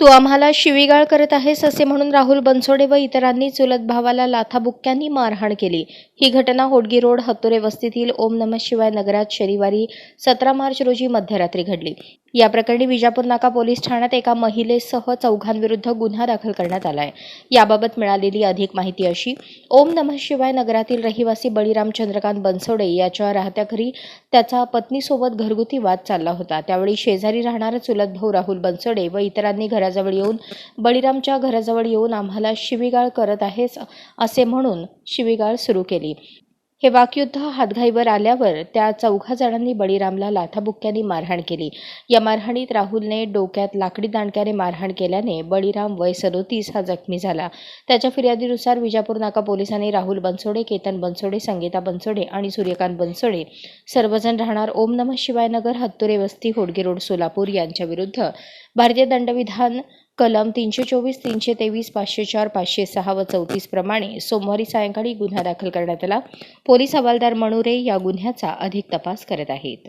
तू आम्हाला शिवीगाळ करत आहेस असे म्हणून राहुल बनसोडे व इतरांनी चुलत भावाला लाथाबुक्क्यांनी मारहाण केली. ही घटना होडगी रोड हत्तुरे वस्तीतील ओम नम शिवाय नगरात शनिवारी सतरा मार्च रोजी मध्यरात्री घडली. या प्रकरणी विजापूर नाका पोलीस ठाण्यात एका महिलेसह चौघांविरुद्ध गुन्हा दाखल करण्यात आला आहे याबाबत मिळालेली अधिक माहिती अशी ओम नमः शिवाय नगरातील रहिवासी बळीराम चंद्रकांत बनसोडे याच्या राहत्या घरी त्याचा पत्नीसोबत घरगुती वाद चालला होता. त्यावेळी शेजारी राहणारा चुलत भाऊ राहुल बनसोडे व इतरांनी घराजवळ येऊन बळीरामच्या घराजवळ येऊन आम्हाला शिवीगाळ करत आहेस? असे म्हणून शिवीगाळ सुरू केली. हे वाकयुद्ध हातघाईवर आल्यावर त्या चौघा जणांनी बळीरामला लाथाबुक्क्यांनी मारहाण केली. या मारहाणीत राहुलने डोक्यात लाकडी दांडक्याने मारहाण केल्याने बळीराम वय सदोतीस हा जखमी झाला. त्याच्या फिर्यादीनुसार विजापूर नाका पोलिसांनी राहुल बनसोडे केतन बनसोडे संगीता बनसोडे आणि सूर्यकांत बनसोडे सर्वजण राहणार ओम नम शिवाय नगर हत्तुरे वस्ती होडगे रोड सोलापूर यांच्या विरुद्ध. भारतीय दंडविधान कलम तीनशे चोवीस तीनशे तेवीस पाचशे चार पाचशे सहा व चौतीस प्रमाणे सोमवारी सायंकाळी गुन्हा दाखल करण्यात आला. पोलीस हवालदार मणुरे या गुन्ह्याचा अधिक तपास करत आहेत.